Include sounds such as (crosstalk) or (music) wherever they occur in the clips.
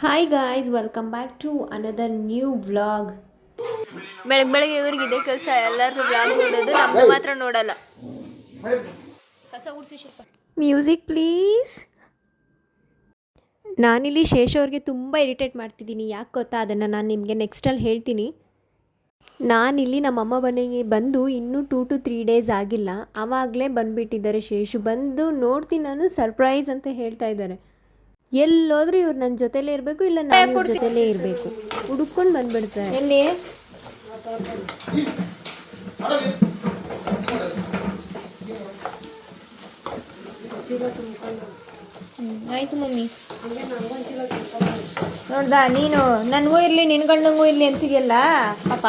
Hi guys welcome back to another new vlog ಬೆಳಗ್ಗೆ ಬೆಳಗ್ಗೆ ಇವ್ರಿಗೆ ಇದೇ ಕೆಲಸ ಎಲ್ಲರದು ಬ್ಲಾಗ್ ನೋಡೋದು ನಮ್ದು ಮಾತ್ರ ನೋಡಲ್ಲ. ಮ್ಯೂಸಿಕ್ ಪ್ಲೀಸ್ ನಾನಿಲ್ಲಿ ಶೇಷ ಅವ್ರಿಗೆ ತುಂಬ ಇರಿಟೇಟ್ ಮಾಡ್ತಿದ್ದೀನಿ. ಯಾಕೆ ಗೊತ್ತಾ? ಅದನ್ನು ನಾನು ನಿಮಗೆ ನೆಕ್ಸ್ಟಲ್ಲಿ ಹೇಳ್ತೀನಿ. ನಾನಿಲ್ಲಿ ನಮ್ಮಮ್ಮ ಮನೆಗೆ ಬಂದು ಇನ್ನೂ ಟೂ ಟು ತ್ರೀ ಡೇಸ್ ಆಗಿಲ್ಲ. ಆವಾಗಲೇ ಬಂದುಬಿಟ್ಟಿದ್ದಾರೆ ಶೇಷು. ಬಂದು ನೋಡ್ತೀನಿ ನಾನು ಸರ್ಪ್ರೈಸ್ ಅಂತ ಹೇಳ್ತಾ ಇದ್ದಾರೆ. ಎಲ್ಲೋದ್ರೂ ಇವ್ರು ನನ್ನ ಜೊತೆಲೇ ಇರಬೇಕು ಇಲ್ಲ ನಾನು ಇವ್ರ ಜೊತೆಲೇ ಇರಬೇಕು. ಹುಡುಕೊಂಡು ಬಂದ್ಬಿಡ್ತಾರೆ. ಎಲ್ಲಿ? ಆಯ್ತು ಮಮ್ಮಿ. ನೋಡ್ದ ನೀನು ನನಗೂ ಇರ್ಲಿ ನಿನ್ ಗಂಡಂಗೂ ಇರ್ಲಿ ಅಂತಿದೆಯಲ್ಲ? ಪಾಪ.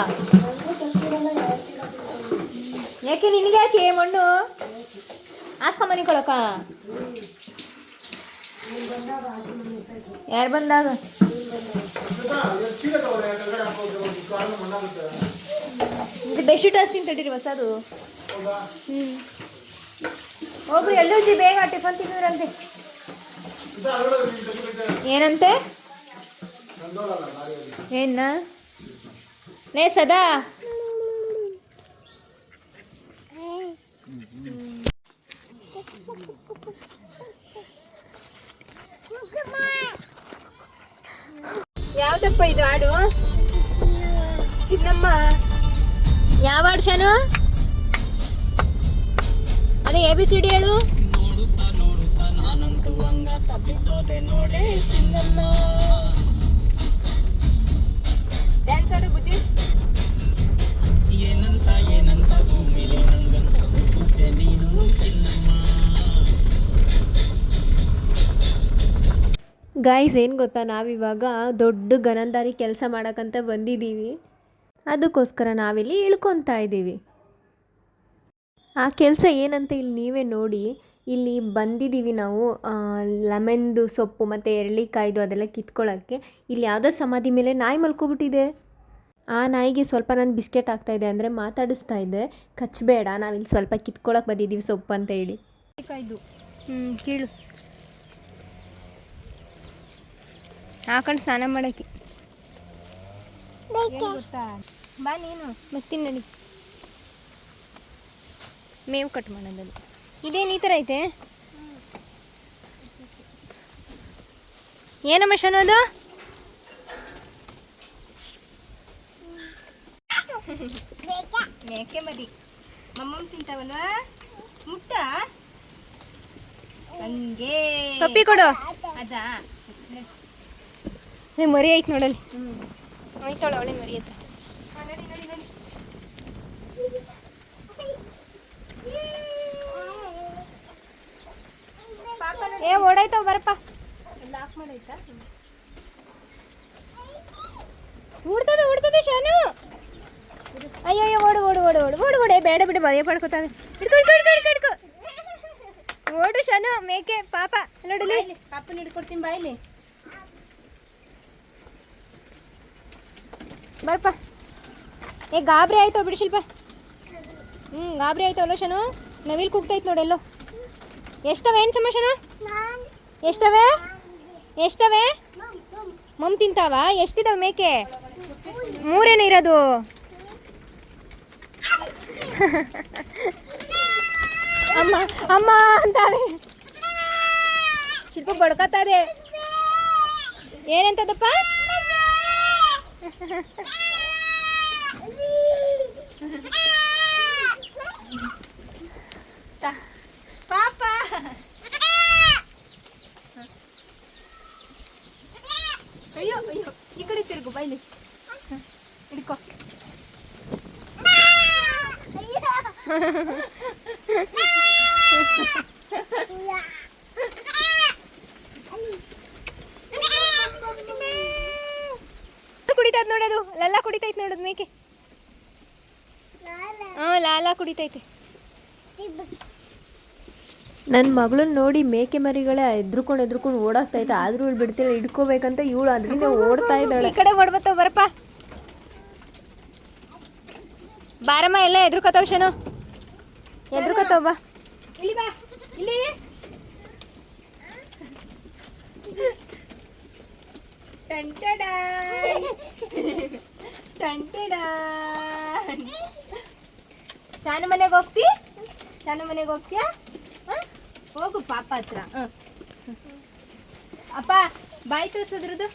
ಯಾಕೆ ನಿನಗೆ ಯಾಕೆ ಮಣ್ಣು ಆಸ್ಕೊಂಬನಿ ಕೊಳಕ ಯಾರು ಬಂದಾಗ? ಇದು ಬೆಡ್ಶೀಟ್ ಹಾಸ್ತೀನಿ ತಡೀರಿ ಹೊಸದು. ಹ್ಞೂ ಹೋಗ್ರಿ ಎಲ್ಲೂಜಿ ಬೇಗ ಟಿಫನ್ ತಿನ್ನೋರಂತೆ ಏನಂತೆ? ಏನ? ನೇ ಸದಾ. ಯಾವ್ದಪ್ಪ ಇದು ಹಾಡು ಚಿನ್ನಮ್ಮ ಯಾವ ಹಾಡು ಶಾನು ಅದೇ ಎ ಬಿ ಸಿ ಡಿ ಹೇಳು ಡ್ಯಾನ್ಸ್ ಆಡು ಬುಜ್ಜಿ ಗಾಯ್ಸ್ ಏನು ಗೊತ್ತಾ? ನಾವಿವಾಗ ದೊಡ್ಡ ಗನಂದಾರಿ ಕೆಲಸ ಮಾಡೋಕ್ಕಂತ ಬಂದಿದ್ದೀವಿ ಅದಕ್ಕೋಸ್ಕರ ನಾವಿಲ್ಲಿ ಇಳ್ಕೊತಾ ಇದ್ದೀವಿ ಆ ಕೆಲಸ ಏನಂತ ಇಲ್ಲಿ ನೀವೇ ನೋಡಿ, ಇಲ್ಲಿ ಬಂದಿದ್ದೀವಿ ನಾವು ಲೆಮನ್ದು ಸೊಪ್ಪು ಮತ್ತು ಎರಳಿಕಾಯ್ದು ಅದೆಲ್ಲ ಕಿತ್ಕೊಳ್ಳೋಕ್ಕೆ ಇಲ್ಲಿ ಯಾವುದೋ ಸಮಾಧಿ ಮೇಲೆ ನಾಯಿ ಮಲ್ಕೊಬಿಟ್ಟಿದೆ. ಆ ನಾಯಿಗೆ ಸ್ವಲ್ಪ ನಾನು ಬಿಸ್ಕೆಟ್ ಆಗ್ತಾಯಿದೆ ಅಂದರೆ ಮಾತಾಡಿಸ್ತಾ ಇದ್ದೆ. ಕಚ್ಚಬೇಡ ನಾವಿಲ್ಲಿ ಸ್ವಲ್ಪ ಕಿತ್ಕೊಳಕ್ಕೆ ಬಂದಿದ್ದೀವಿ ಸೊಪ್ಪು ಅಂತ ಹೇಳಿ. ಹ್ಞೂ ಕೀಳು. ಹಾಕೊಂಡು ಸ್ನಾನ ಮಾಡಕ್ಕೆ. ಬಾ ನೀನು. ಮತ್ತಿನ್ ನಡಿ ಮೇವು ಕಟ್ ಮಾಡೋದಲ್ಲಿ ಇದೇನು ಈ ಥರ ಐತೆ? ಏನಮ್ಮ ಶನೋದು ಮೇಕೆ ಮರಿ ಮಮ್ಮಮ್ಮ ತಿಂತಾವಲ್ವಾ ಮುಟ್ಟ ಹಂಗೆ. ಕಪ್ಪಿ ಕೊಡು. ಅದಾ? ಏ ಮರಿ ಐತೆ ನೋಡಲ್ಲಿ. ಆಯ್ತಾಳ ಅವಳೆ ಮರಿ ಹತ್ರ. ಏ ಓಡಾಯ್ತಾವ ಬರಪ್ಪ. ಲಾಕ್ ಮಾಡಾಯ್ತಾ ಉಡ್ತದೆ ಉಡ್ತದೆ ಶಾನು. ಅಯ್ಯೋ ಅಯ್ಯೋ ಓಡು ಓಡು ಓಡು ಓಡು ಓಡು ಓಡೆ. ಏ, ಬೇಡ ಬಿಡು ಭಯ ಪಡ್ಕೋತಾವೆ ಹಿಡ್ಕೊ ಹಿಡ್ಕೊ ಹಿಡ್ಕೊ ಹಿಡ್ಕೊ ಹಿಡ್ಕೊ. ಓಡು ಶಾನು ಮೇಕೆ ಪಾಪ. ನೋಡಲಿ ಪಾಪನ ಹಿಡ್ಕೊಡ್ತೀನಿ ಬಾಯಿಲಿ. ಬರ್ಪ. ಏ, ಗಾಬರಿ ಆಯ್ತು ಬಿಡಿ ಶಿಲ್ಪ. ಹ್ಞೂ ಗಾಬರಿ ಆಯ್ತು ಅಲ್ಲೋ ಶನು? ನವಿಲ್ ಕೂಗ್ತೈತೆ ಎಲ್ಲೋ. ಎಷ್ಟವೆ ಏನು ಸಮ ಶನು ಎಷ್ಟವೆ? ಎಷ್ಟವೆ? ಮಮ್ ತಿಂತಾವ? ಎಷ್ಟಿದಾವೆ ಮೇಕೆ? ಮೂರೇನು ಇರೋದು. ಅಮ್ಮ ಅಮ್ಮ ಅಂತಾವೆ. ಶಿಲ್ಪ ಬಡ್ಕತ್ತದೆ ಏನಂತದಪ್ಪ? ಪಾಪ ಅಯ್ಯೋ ಅಯ್ಯೋ ಈ ಕಡೆ ತಿರುಗು ಬೈಲಿ ಹಿಡ್ಕೋ ಕುಡಿತೈತೆ ನೋಡೋದು? ಲಲ್ಲ ಕುಡಿತೈತೆ ನೋಡೋದು ಮೇಕೆ. ಹಾಂ ಲಾಲ ಕುಡಿತೈತೆ. ನನ್ನ ಮಗಳನ್ನ ನೋಡಿ ಮೇಕೆ ಮರಿಗಳೇ ಎದ್ರುಕೊಂಡು ಎದ್ರುಕೊಂಡು ಓಡಾಕ್ತೈತೆ ಆದ್ರೂ ಇಳ್ ಬಿಡ್ತಿಲ್ಲ ಇಡ್ಕೋಬೇಕಂತ ಇವಳು ಅದರಿಂದ ಓಡ್ತಾ ಇದ್ದಾಳೆ. ಈ ಕಡೆ ಓಡ್ಬತ್ತ ಬರಪ್ಪ ಬಾರಮ್ಮ ಎಲ್ಲ ಎದ್ರುಕೋತಾವ ಶನು? ಎದ್ರುಕೋತಾವ ಬಾ. ಇಲ್ಲಿ ಬಾ. ಇಲ್ಲಿ. ಚಾನು (laughs) ಮನೆಗೆ ಹೋಗ್ತಿ? ಚಾನು ಮನೆಗೆ ಹೋಗ್ತೀಯಾ? ಹ? ಹೋಗು ಪಾಪ ಹತ್ರ. ಹ. ಅಪ್ಪ ಬಾಯಿ ತೋರ್ಸದ್ರದ್ದು?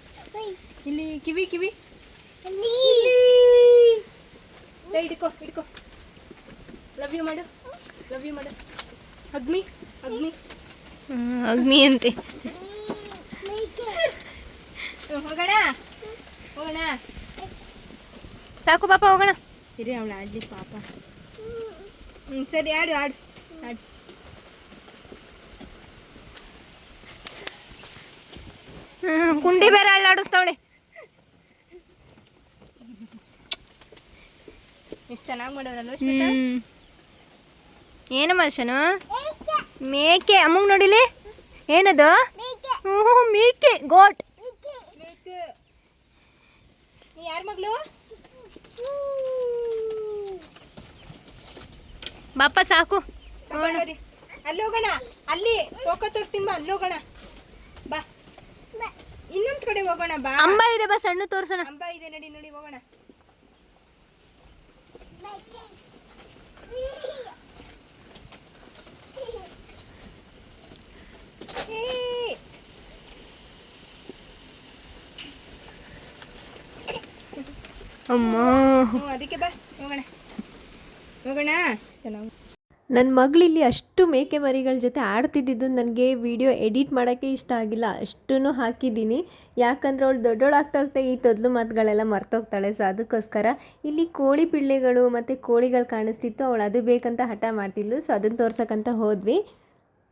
ಇಲ್ಲಿ ಕಿವಿ ಕಿವಿ. ಹಿಡ್ಕೊ ಹಿಡ್ಕೊ. ಲವ್ ಯು ಮಾಡು. ಲವ್ ಯು ಮಾಡು. ಅಗ್ನಿ ಅಗ್ನಿ. ಅಗ್ನಿ ಅಂತೆ. ಹೋಗೋಣ? ಹೋಗೋಣ? ಸಾಕು ಪಾಪ ಹೋಗೋಣ. ಇರಿ ಅವಳ ಆಡ್ಲಿ ಪಾಪ. ಹ್ಞೂ ಸರಿ ಆಡು ಆಡು ಆಡು. ಕುಂಡಿ ಬೇರೆ ಅಳ್ಳಾಡಿಸ್ತಾವಳೆ ಎಷ್ಟು ಚೆನ್ನಾಗಿ ಮಾಡೋರಲ್ಲ ಏನು ಮನುಷ್ಯನು ಮೇಕೆ. ಅಮ್ಮಗೆ ನೋಡಿಲಿ? ಏನದು? ಹ್ಞೂ ಮೇಕೆ ಗೋಟ್ ನೀ ಯಾರ ಮಗಳು ಬಾಪ ಸಾಕು. ಅಲ್ಲೋಗಣ ಅಲ್ಲಿ ಹೋಗೋಣ. ಅಲ್ಲಿ ಹೋಗೋ ತೋರಿಸ್ತಿಮ್ಮ ಅಲ್ಲಿ ಹೋಗೋಣ. ಬಾ. ಇನ್ನೊಂದ್ ಕಡೆ ಹೋಗೋಣ ಬಾ. ಅಂಬ ಇದೆ ಬಾ ಸಣ್ಣ ತೋರ್ಸೋಣ. ಅಂಬ ಇದೆ ನಡಿ ನೋಡಿ ಹೋಗೋಣ. ಅಮ್ಮ. ಅದಕ್ಕೆ ಬಾ ಹೋಗೋಣ. ಹೋಗೋಣ. ಚೆನ್ನಾಗಿ ನನ್ನ ಮಗಳಿಲ್ಲಿ ಅಷ್ಟು ಮೇಕೆ ಮರಿಗಳ ಜೊತೆ ಆಡ್ತಿದ್ದಿದ್ದು ನನಗೆ ವಿಡಿಯೋ ಎಡಿಟ್ ಮಾಡೋಕ್ಕೆ ಇಷ್ಟ ಆಗಿಲ್ಲ. ಅಷ್ಟೂ ಹಾಕಿದ್ದೀನಿ. ಯಾಕಂದ್ರೆ ಅವಳು ದೊಡ್ಡೋಳಾಗ್ತಾ ಹೋಗ್ತಾ ಈ ತೊದಲು ಮಾತುಗಳೆಲ್ಲ ಮರ್ತೋಗ್ತಾಳೆ. ಸೊ ಅದಕ್ಕೋಸ್ಕರ ಇಲ್ಲಿ ಕೋಳಿ ಪಿಳ್ಳೆಗಳು ಮತ್ತು ಕೋಳಿಗಳು ಕಾಣಿಸ್ತಿತ್ತು. ಅವಳು ಅದು ಬೇಕಂತ ಹಠ ಮಾಡ್ತಿದ್ಲು. ಸೊ ಅದನ್ನು ತೋರ್ಸೋಕ್ಕಂತ ಹೋದ್ವಿ.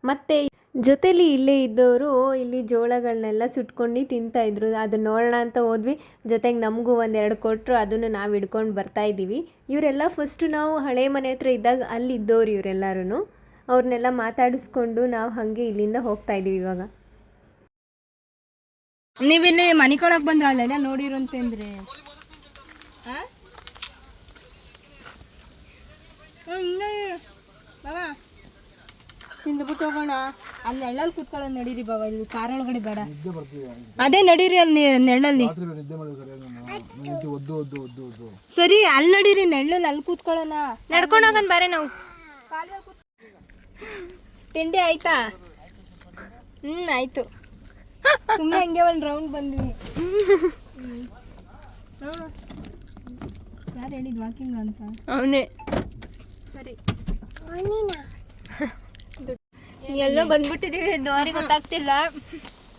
ಮತ್ತು ಜೊತೇಲಿ ಇಲ್ಲೇ ಇದ್ದವರು ಇಲ್ಲಿ ಜೋಳಗಳನ್ನೆಲ್ಲ ಸುಟ್ಕೊಂಡು ತಿಂತಾಯಿದ್ರು ಅದನ್ನ ನೋಡೋಣ ಅಂತ ಹೋದ್ವಿ. ಜೊತೆಗೆ ನಮಗೂ ಒಂದೆರಡು ಕೊಟ್ಟರು ಅದನ್ನು ನಾವು ಹಿಡ್ಕೊಂಡು ಬರ್ತಾ ಇದ್ದೀವಿ. ಇವರೆಲ್ಲ ಫಸ್ಟು ನಾವು ಹಳೆ ಮನೆ ಹತ್ರ ಇದ್ದಾಗ ಅಲ್ಲಿ ಇದ್ದವ್ರು ಇವರೆಲ್ಲರೂ ಅವ್ರನ್ನೆಲ್ಲ ಮಾತಾಡಿಸ್ಕೊಂಡು ನಾವು ಹಾಗೆ ಇಲ್ಲಿಂದ ಹೋಗ್ತಾ ಇದ್ದೀವಿ ಇವಾಗ. ನೀವಿಲ್ಲಿ ಮನಿಕೊಳಕ್ ಬಂದ್ರ ಅಲ್ಲೆಲ್ಲ ನೋಡಿರಂತಂದ್ರೆ ಬಾಬಾ ತಿಂದ್ಬಿಟ್ಟು ಹೋಗೋಣ. ಅಲ್ಲಿ ನೆಳ್ಳಲ್ಲಿ ಕುತ್ಕೊಳ್ಳೋ ನಡೀರಿ ಬಾಬಾ ಇಲ್ಲಿ ಕಾರ್ ಒಳಗಡೆ ಬೇಡ ಅದೇ ನಡೀರಿ ಅಲ್ಲಿ ನೆಳ್ಳಲ್ಲಿ. ಸರಿ ಅಲ್ಲಿ ನಡೀರಿ ನೆಳ್ಳಲ್ಲಿ ಅಲ್ಲಿ ಕೂತ್ಕೊಳ್ಳೋಣ. ನಡ್ಕೊಂಡು ಹೋಗೋಣ ಬಾರೆ ನಾವು. ತಿಂಡಿ ಆಯ್ತಾ? ಹ್ಮ್ ಆಯ್ತು. ಸುಮ್ಮನೆ ಹಂಗೆ ಒಂದು ರೌಂಡ್ ಬಂದ್ವಿ. ಯಾರು ಹೇಳಿದ್ ವಾಕಿಂಗ್ ಅಂತ? ಅವನೇ. ಸರಿ. ಎಲ್ಲೋ ಬಂದ್ಬಿಟ್ಟಿದೀವಿ. ದೋರಿ ಗೊತ್ತಾಗ್ತಿಲ್ಲ.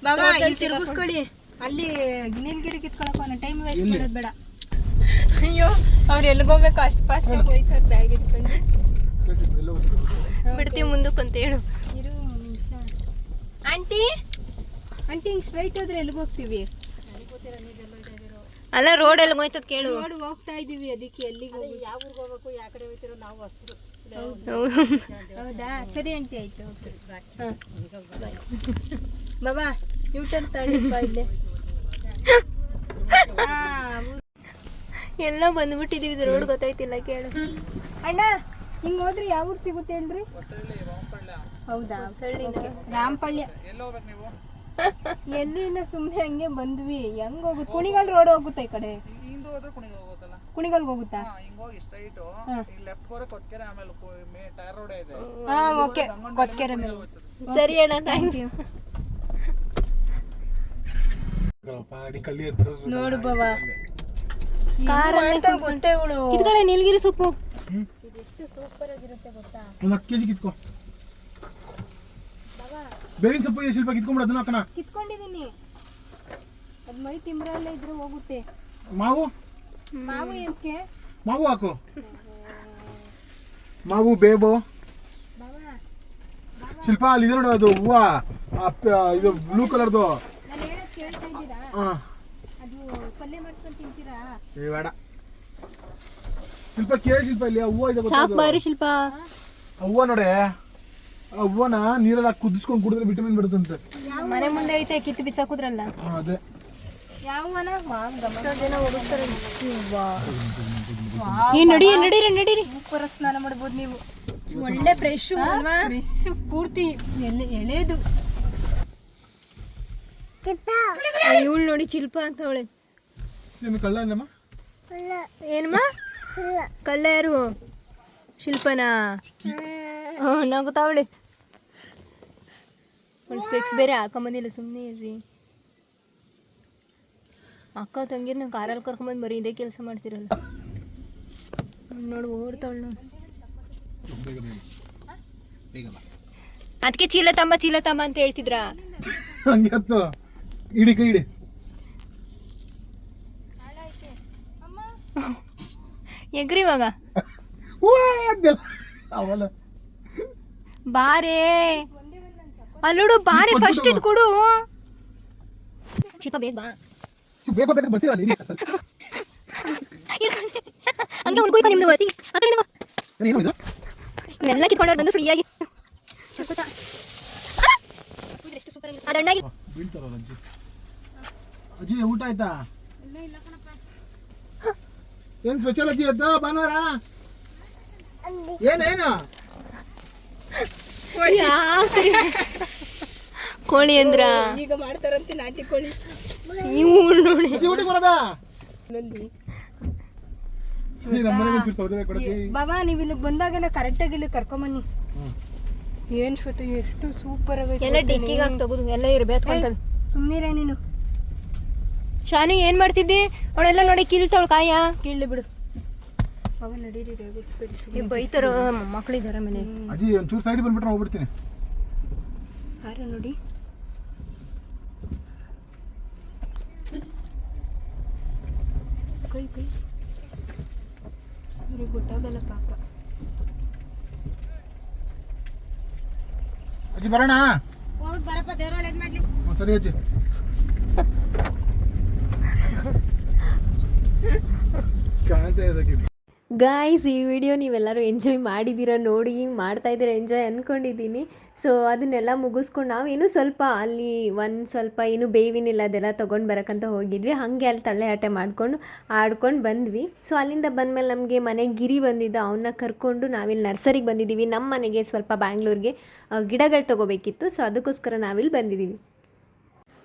ಬಾಬಾ ಇಲ್ಲಿ ತಿರುಗಿಸ್ಕೊಳ್ಳಿ. ಅಲ್ಲಿ ನೀಲಗಿರಿ ಕಿತ್ಕೊಳಕ್ ಒಂದು ಟೈಮ್ ವೇಸ್ಟ್ ಮಾಡೋದು ಬೇಡ. ಅಯ್ಯೋ ಅವ್ರು ಎಲ್ಲಿಗೆ ಹೋಗ್ಬೇಕು? ಅಷ್ಟು ಫಾಸ್ಟ್ ಹೋಯ್ತಾರೆ ಬ್ಯಾಗ್ ಇಟ್ಕೊಂಡು ಬಿಡ್ತೀವಿ ಮುಂದಕ್ಕೆ ಅಂತ ಹೇಳು. ಇರು ನಿಮಿಷ. ಆಂಟಿ ಆಂಟಿ ಹಿಂಗೆ ಸ್ಟ್ರೈಟ್ ಹೋದ್ರೆ ಎಲ್ಲಿಗೆ ಹೋಗ್ತೀವಿ? ಅಲ್ಲ ರೋಡ್ ಎಲ್ಲಿ ಹೋಯ್ತದ ಕೇಳು. ರೋಡ್ ಹೋಗ್ತಾ ಇದೀವಿ ಅದಕ್ಕೆ ಎಲ್ಲಿಗೆ ಯಾವ ಊರಿಗೆ ಹೋಗ್ಬೇಕು ಯಾವ ಕಡೆ ಹೋಗ್ತಿರೋ ನಾವು ಹೊಸರು ಹೌದಾ. ಸರಿ ಆಂಟಿ ಆಯ್ತು ಹಾಂ. ಬಾಬಾ ಯೂಟರ್ನ್ ತಳಿಪ್ಪ ಇಲ್ಲೇ. (laughs) ಹಾಂ ಎಲ್ಲ ಬಂದ್ಬಿಟ್ಟಿದ್ದೀವಿ ರೋಡ್ ಗೊತ್ತಾಯ್ತಿಲ್ಲ ಕೇಳು. ಅಣ್ಣ ಹಿಂಗ್ ಹೋದ್ರೆ ಯಾವ ಊರು ಸಿಗುತ್ತೆ ಹೇಳ್ರಿ? ಹೌದಾ? ಎಲ್ಲೂ ಎಲ್ಲಿಂದ ಸುಮ್ಮನೆ ಹಂಗೆ ಬಂದ್ವಿ. ಹೆಂಗ್ ಹೋಗುತ್ತೆ? ಕುಣಿಗಲ್ ರೋಡ್ ಹೋಗುತ್ತೆ ಈ ಕಡೆ. ಕುಣಿಗಲ್ಗೆ ಹೋಗುತ್ತಾ? ಸ್ಟ್ರೈಟ್ ಲೆಫ್ಟ್ ಕೊತ್ಕೆರೆ ಆಮೇಲೆ ಮೇ ಟೈರ್ ರೋಡ್ ಇದೆ. ಹಾ ಓಕೆ. ಕೊತ್ಕೆರೆ ಮೇಲೆ. ಸರಿ ಅಣ್ಣ ಥ್ಯಾಂಕ್ ಯು ನೋಡು ಬಾಬಾ. ಕಾರ್ ಗೊತ್ತೇ ಇವಳು ಕಿತ್ಕೊಳ್ಳೆ ನೀಲಗಿರಿ ಸೊಪ್ಪು. ಒಂದು ಹತ್ತು ಕೆಜಿ ಕಿತ್ಕೋ. ಬೇವಿನ ಸೊಪ್ಪು ಶಿಲ್ಪ. ಕಿತ್ಕೊಂಡ್ಬಿಡು ಅದನ್ನ ಹಾಕೋಣ. ಕಿತ್ಕೊಂಡಿದೀನಿ. ಅದ್ ಮೈ ತಿಂಬ್ರಲ್ಲೇ ಇದ್ರೆ ಹೋಗುತ್ತೆ. ಮಾವು? ಮಾವು ಏನಕ್ಕೆ ಮಾವು ಹಾಕು. ಮಾವು ಬೇವು. ಶಿಲ್ಪ ಅಲ್ಲಿ ಇದೆ ನೋಡು ಅದು ಹೂವ. ಇದು ಬ್ಲೂ ಕಲರ್ದು ನಾನು ಹೇಳೋದ್ ಕೇಳ್ತಾ ಇದ್ದೀರಾ? ಅದು ಪಲ್ಯ ಮಾಡ್ಕೊಂಡು ತಿಂತೀರಾ? ಏ ಬೇಡ. ಶಿಲ್ಪ ಕೇಳಿ ಶಿಲ್ಪ ಇಲ್ಲಿ ಹೂವ ಇದೆ ಸಾಕು? ಬಾರಿ ಶಿಲ್ಪ. ಹೂವ ನೋಡೆ ಹೂವನ ನೀರಲ್ಲಿ ಕುದಿಸ್ಕೊಂಡು ಕುಡಿದ್ರೆ ವಿಟಮಿನ್ ಬರುತ್ತಂತೆ. ಮನೆ ಮುಂದೆ ಐತೆ ಕಿತ್ತು ಬಿಸಾಕುದ್ರಲ್ಲ ಅದೇ. ನಡಿ ನಡೀರಿ ನಡೀರಿ ಸ್ನಾನ ಮಾಡ್ಬೋದು ನೀವು. ಒಳ್ಳೆ ಫ್ರೆಶ್ ಅಲ್ವಾ? ಫ್ರೆಶ್ ಪೂರ್ತಿ ಎಲೆ ಎಳೆದು ಇವಳು ನೋಡಿ ಶಿಲ್ಪ ಅಂತ ಅವಳೆ. ಕಳ್ಳ ಏನಮ್ಮ ಕಳ್ಳ ಯಾರು? ಶಿಲ್ಪನಾ? ಹ್ಞೂ ನಗುತ್ತಾವಳೆ ಒಂದು ಸ್ಪೆಕ್ಸ್ ಬೇರೆ ಹಾಕೊಂಬಂದಿಲ್ಲ ಸುಮ್ಮನೆ ಇರ್ರಿ. ಅಕ್ಕ ತಂಗಿರ್ನ ಕಾರಲ್ಲಿ ಕರ್ಕೊಂಬಂದು ಬರೀ ಇದೇ ಕೆಲಸ ಮಾಡ್ತಿರಲ್ಲ. ನೋಡು ಓಡ್ತಾವಳು ನೋಡಿ. ಅದಕ್ಕೆ ಚೀಲ ತಮ್ಮ ಚೀಲ ತಮ್ಮ ಅಂತ ಹೇಳ್ತಿದ್ರ? ಹಂಗೆ ಇಡಿ ಕೈ ಇಡಿ. ಎಗ್ರಿ ಇವಾಗ? ಬಾರೇ. ಅಲ್ಲೋಡು ಬಾರೆ ಫಸ್ಟ್ ಇದು ಕೊಡು. ಶಿಲ್ಪ ಬೇಗ ಬಾ. ಬೇಗ ಬೇಗ ಬರ್ತೀರಾ ಇಲ್ಲಿ. ಹಂಗೆ ಕುಯ್ಕೊ ನಿಮ್ದು ವಸಿ ಆ ಕಡೆ ಬಾ ಏನು ಇದು ಎಲ್ಲ ಕಿತ್ಕೊಂಡವ್ರು ಬಂದು ಫ್ರೀಯಾಗಿ ಅಣ್ಣಾಗಿ ಬೀಳ್ತಾರಲ್ಲ ಅಜ್ಜಿ ಅಜ್ಜಿ ಊಟ ಆಯ್ತಾ ಏನ್ ಸ್ಪೆಷಲ್ ಅಜ್ಜಿ ಆಯ್ತು ಭಾನುವಾರ ಏನೇನು ಕೋಳಿ ಅಂದ್ರ ಈಗ ಮಾಡ್ತಾರಂತೆ ನಾಟಿ ಕೋಳಿ ಬಾಬಾ ನೀವ್ ಇಲ್ಲಿ ಬಂದಾಗೆಲ್ಲ ಕರೆಕ್ಟಾಗಿ ಇಲ್ಲಿ ಕರ್ಕೊಂಬನ್ನಿ. ಏನ್ ಶ್ವೇತು ಎಷ್ಟು ಸೂಪರ್ ಎಲ್ಲ ಡಿಕ್ಕಿಗೆ ಹಾಕಿ ತಗೋದು ಎಲ್ಲ ಇರ್ಬೇಕು ಸುಮ್ಮನಿರ ನೀನು. ಶಾನು ಏನ್ ಮಾಡ್ತಿದ್ದಿ? ಅವಳೆಲ್ಲ ನೋಡಿ ಕೀಳ್ತಾವಳು ಕಾಯ. ಕೀಳಿ ಬಿಡು. ಅವ ನಡೀರಿ ರೇಗಿಸ್ಬೇಡಿ ಬೈತಾರ ಮಕ್ಕಳಿದಾರ ಮನೆ. ಅಜ್ಜಿ ಒಂಚೂರು ಸೈಡ್ ಬಂದ್ಬಿಟ್ರೆ ಹೋಗ್ಬಿಡ್ತೀನಿ. ಆರೆ ನೋಡಿ? ಕೈ ಕೈ. ಅವ್ರಿಗೆ ಗೊತ್ತಾಗಲ್ಲ ಪಾಪ. ಅಜ್ಜಿ ಬರೋಣ? ಬರಪ್ಪ ದೇವ್ರ ಒಳ್ಳೇದ್ ಮಾಡ್ಲಿ? ಸರಿ ಅಜ್ಜಿ. ಕಾಣ್ತಾ ಇರೋಕೆ ಗಾಯ್ಸ್ ಈ ವಿಡಿಯೋ ನೀವೆಲ್ಲರೂ ಎಂಜಾಯ್ ಮಾಡಿದ್ದೀರಾ ನೋಡಿ, ಮಾಡ್ತಾ ಇದ್ದೀರಾ ಎಂಜಾಯ್ ಅಂದ್ಕೊಂಡಿದ್ದೀನಿ ಸೊ ಅದನ್ನೆಲ್ಲ ಮುಗಿಸ್ಕೊಂಡು ನಾವೇನು ಸ್ವಲ್ಪ ಅಲ್ಲಿ ಒಂದು ಸ್ವಲ್ಪ ಏನು ಬೇವಿನಿಲ್ಲ ಅದೆಲ್ಲ ತೊಗೊಂಡು ಬರೋಕ್ಕಂತ ಹೋಗಿದ್ವಿ. ಹಾಗೆ ಅಲ್ಲಿ ತಲೆ ಆಟೆ ಮಾಡ್ಕೊಂಡು ಆಡ್ಕೊಂಡು ಬಂದ್ವಿ. ಸೊ ಅಲ್ಲಿಂದ ಬಂದಮೇಲೆ ನಮಗೆ ಮನೆ ಗಿರಿ ಬಂದಿದ್ದ ಅವನ್ನ ಕರ್ಕೊಂಡು ನಾವಿಲ್ಲಿ ನರ್ಸರಿಗೆ ಬಂದಿದ್ದೀವಿ ನಮ್ಮ ಮನೆಗೆ ಸ್ವಲ್ಪ ಬ್ಯಾಂಗ್ಳೂರಿಗೆ ಗಿಡಗಳು ತೊಗೋಬೇಕಿತ್ತು. ಸೊ ಅದಕ್ಕೋಸ್ಕರ ನಾವಿಲ್ಲಿ ಬಂದಿದ್ದೀವಿ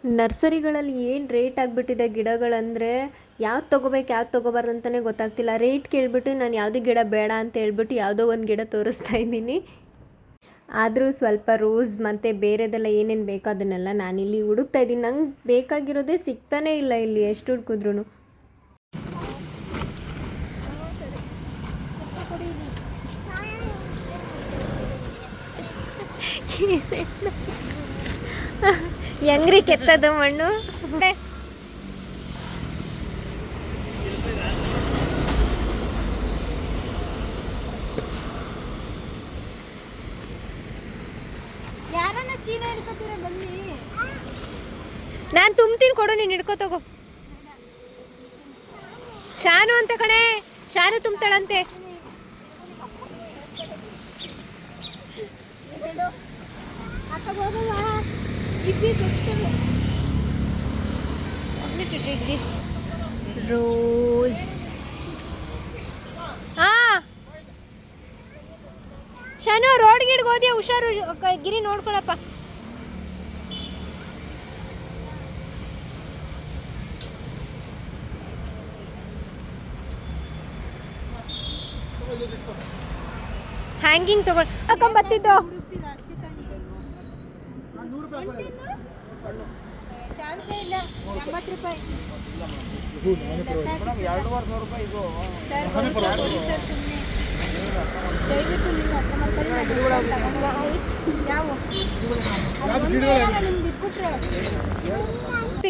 ನರ್ಸರಿಗಳಲ್ಲಿ ಏನು ರೇಟ್ ಆಗಿಬಿಟ್ಟಿದೆ ಗಿಡಗಳಂದರೆ ಯಾವ್ದು ತೊಗೋಬೇಕು, ಯಾವ್ದು ತೊಗೋಬಾರ್ದು ಅಂತಲೇ ಗೊತ್ತಾಗ್ತಿಲ್ಲ. ರೇಟ್ ಕೇಳಿಬಿಟ್ಟು ನಾನು ಯಾವುದೇ ಗಿಡ ಬೇಡ ಅಂತ ಹೇಳ್ಬಿಟ್ಟು ಯಾವುದೋ ಒಂದು ಗಿಡ ತೋರಿಸ್ತಾ ಇದ್ದೀನಿ. ಆದರೂ ಸ್ವಲ್ಪ ರೋಸ್ ಮತ್ತು ಬೇರೆದೆಲ್ಲ ಏನೇನು ಬೇಕೋ ಅದನ್ನೆಲ್ಲ ನಾನಿಲ್ಲಿ ಹುಡುಕ್ತಾ ಇದ್ದೀನಿ. ನಂಗೆ ಬೇಕಾಗಿರೋದೇ ಸಿಗ್ತಾನೇ ಇಲ್ಲ ಇಲ್ಲಿ ಎಷ್ಟು ಹುಡುಕಿದ್ರು (laughs) ಹೆಂಗ್ರಿ ಕೆತ್ತದು ಮಣ್ಣು? (laughs) ನಾನು ತುಂಬ್ತೀನಿ ಕೊಡು ನೀನು ಹಿಡ್ಕೋ ತಗೋ. ಶಾನು ಅಂತ ಕಣೆ ಶಾನು ತುಂಬ್ತಾಳಂತೆ. ರೋಸ್. ಹಾ. ಶಾನು ರೋಡ್ ಗಿಡ್ಗೆ ಹೋದ್ಯಾ ಹುಷಾರು ಗಿರಿ ನೋಡ್ಕೊಳಪ್ಪ ಹ್ಯಾಂಗಿಂಗ್ ತಗೊಂಡು ಹಾಕೊಂಬತ್ತಿದ್ದು ಎಂಬತ್ತು ರೂಪಾಯಿ ಮೇಡಮ್ ಎರಡೂವರೆ ಸಾವಿರ ರೂಪಾಯಿ ಇದು ದಯವಿಟ್ಟು ನೀವು ಅರ್ಥ ಮಾಡ್ಕೊಳ್ಳಿ ನಾನು ಯಾವ ಯಾವ್ದು ಗಿಡಗಳು ತಗೊಂಡು ಹಾಕೊಂಬತ್ತಿದ್ದು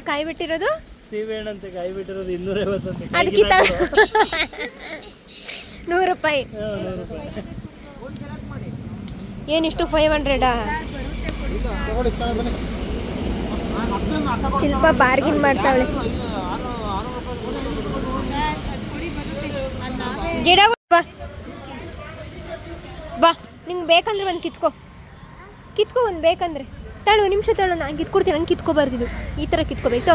ಕಾಯಿ ಬಿಟ್ಟಿರೋದು? ಸೀಬೆಹಣ್ಣಂತೆ ಅಂತ ಕಾಯಿ ಬಿಟ್ಟಿರೋದು ಇನ್ನೂರೈವತ್ತು ಅದಕ್ಕಿಂತ ನೂರು ರೂಪಾಯಿ. ಏನಿಷ್ಟು ಫೈವ್ ಹಂಡ್ರೆಡಾ ಶಿಲ್ಪ ಬಾರ್ಗಿನ್ ಮಾಡ್ತಾಳೆ. ಗಿಡ ಬಾ. ಬಾ. ನಿಂಗೆ ಬೇಕಂದ್ರೆ ಒಂದು ಕಿತ್ಕೋ. ಕಿತ್ಕೋ ಒಂದು ಬೇಕಂದ್ರೆ. ತಾಳು ನಿಮಿಷ ತಾಳು, ನಾನು ಕಿತ್ಕೊಡ್ತೀನಿ. ನಂಗೆ ಕಿತ್ಕೋಬಾರ್ದು ಈ ಥರ ಕಿತ್ಕೋಬೇಕು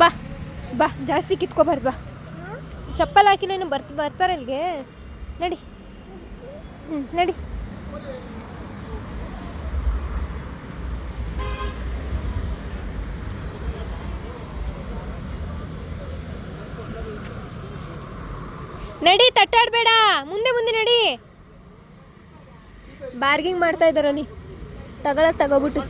ಬಾ. ಬಾ. ಜಾಸ್ತಿ ಕಿತ್ಕೋಬಾರ್ದು ಬಾ. ಚಪ್ಪಲ್ ಹಾಕಿಲ್ಲೇನು ಬರ್ತ ಬರ್ತಾರೆ ಅಲ್ಲಿಗೆ ನಡಿ. ಹ್ಞೂ ನಡಿ. ನಡಿ ತಟ್ಟಾಡಬೇಡ. ಮುಂದೆ ಮುಂದೆ ನಡಿ. ಬಾರ್ಗಿಂಗ್ ಮಾಡ್ತಾ ಇದ್ದಾರ ನೀ? ತಗೊಳ ತಗೋಬಿಟ್ಟು.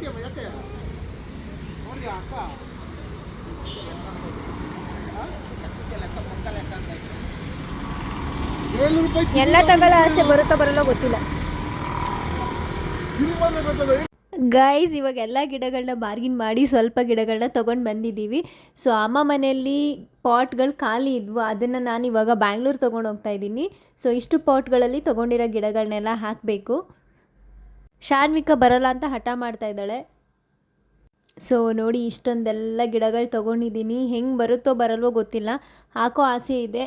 ಎಲ್ಲ ತಗೊಳ್ಳೋ ಆಸೆ ಬರುತ್ತೋ ಬರಲ್ಲ ಗೊತ್ತಿಲ್ಲ. ಗೈಸ್ ಇವಾಗ ಎಲ್ಲ ಗಿಡಗಳನ್ನ ಬಾರ್ಗಿನ್ ಮಾಡಿ ಸ್ವಲ್ಪ ಗಿಡಗಳನ್ನ ತೊಗೊಂಡು ಬಂದಿದ್ದೀವಿ. ಸೊ ಅಮ್ಮ ಮನೆಯಲ್ಲಿ ಪಾಟ್ಗಳು ಖಾಲಿ ಇದ್ವು. ಅದನ್ನು ನಾನು ಇವಾಗ ಬ್ಯಾಂಗ್ಳೂರ್ ತೊಗೊಂಡು ಹೋಗ್ತಾ ಇದ್ದೀನಿ. ಸೊ ಇಷ್ಟು ಪಾಟ್ಗಳಲ್ಲಿ ತೊಗೊಂಡಿರೋ ಗಿಡಗಳನ್ನೆಲ್ಲ ಹಾಕಬೇಕು. ಶಾನ್ವಿಕ ಬರಲ್ಲ ಅಂತ ಹಠ ಮಾಡ್ತಾ ಇದ್ದಾಳೆ. ಸೊ ನೋಡಿ ಇಷ್ಟೊಂದೆಲ್ಲ ಗಿಡಗಳು ತೊಗೊಂಡಿದ್ದೀನಿ. ಹೆಂಗೆ ಬರುತ್ತೋ ಬರಲ್ವೋ ಗೊತ್ತಿಲ್ಲ. ಹಾಕೋ ಆಸೆ ಇದೆ.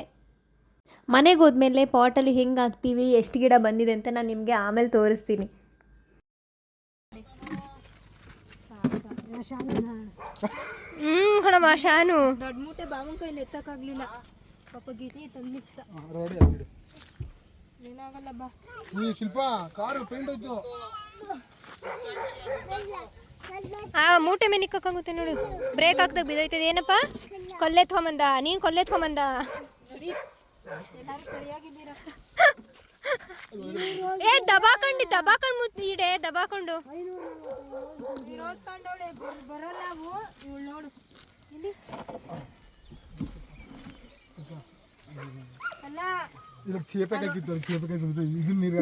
ಮನೆಗೆ ಹೋದ್ಮೇಲೆ ಪಾಟಲ್ಲಿ ಹೆಂಗೆ ಹಾಕ್ತೀವಿ ಎಷ್ಟು ಗಿಡ ಬಂದಿದೆ ಅಂತ ನಾನು ನಿಮಗೆ ಆಮೇಲೆ ತೋರಿಸ್ತೀನಿ. ಹ್ಮ್ ಕಣಮ್ಮ ಶಾನು. ದೊಡ್ಡ ಮೂಟೆ ಬಾವನ್ ಕೈಲಿ ಎತ್ತಕ್ಕಾಗ್ಲಿಲ್ಲ ಪಾಪ ಗೀತಿ ತಂದಿಟ್ಟ ರೆಡಿ ಆಗ್ಬಿಡು ಏನಾಗಲ್ಲ ಬಾ ಈ ಶಿಲ್ಪ ಕಾರು ಪೇಂಟ್ ಹೋಯ್ತು. ಆ ಮೂಟೆ ಮೇಲೆ ನಿಕ್ಕಾಗುತ್ತೆ ನೋಡು. ಬ್ರೇಕ್ ಹಾಕ್ದಾಗ ಬಿದ್ದೋಯ್ತದೆ. ಏನಪ್ಪ? ಕೊಲ್ಲೆತ್ಕೊಂಬಂದ ನೀನು ಕೊಲ್ಲೆ ಎತ್ಕೊಂಬಂದ? ಏ ದಬಾಕಂಡು ಬರಲ್ಲ ಇವಳು ನೋಡು. ಇಲ್ಲಿ. ಅಲ್ಲ.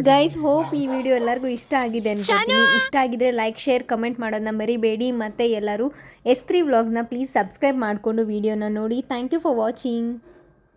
ಗೈಸ್ ಹೋಪ್ ಈ ವಿಡಿಯೋ ಎಲ್ಲರಿಗೂ ಇಷ್ಟ ಆಗಿದೆ ಅನ್ಕೋತೀನಿ. ಇಷ್ಟ ಆಗಿದ್ರೆ ಲೈಕ್ ಶೇರ್ ಕಮೆಂಟ್ ಮಾಡೋದನ್ನ ಮರಿಬೇಡಿ. ಮತ್ತೆ ಎಲ್ಲರೂ ಎಸ್ ತ್ರೀ ವ್ಲಾಗ್ಸ್ನ ಪ್ಲೀಸ್ ಸಬ್ಸ್ಕ್ರೈಬ್ ಮಾಡಿಕೊಂಡು ವಿಡಿಯೋನ ನೋಡಿ. Thank you for watching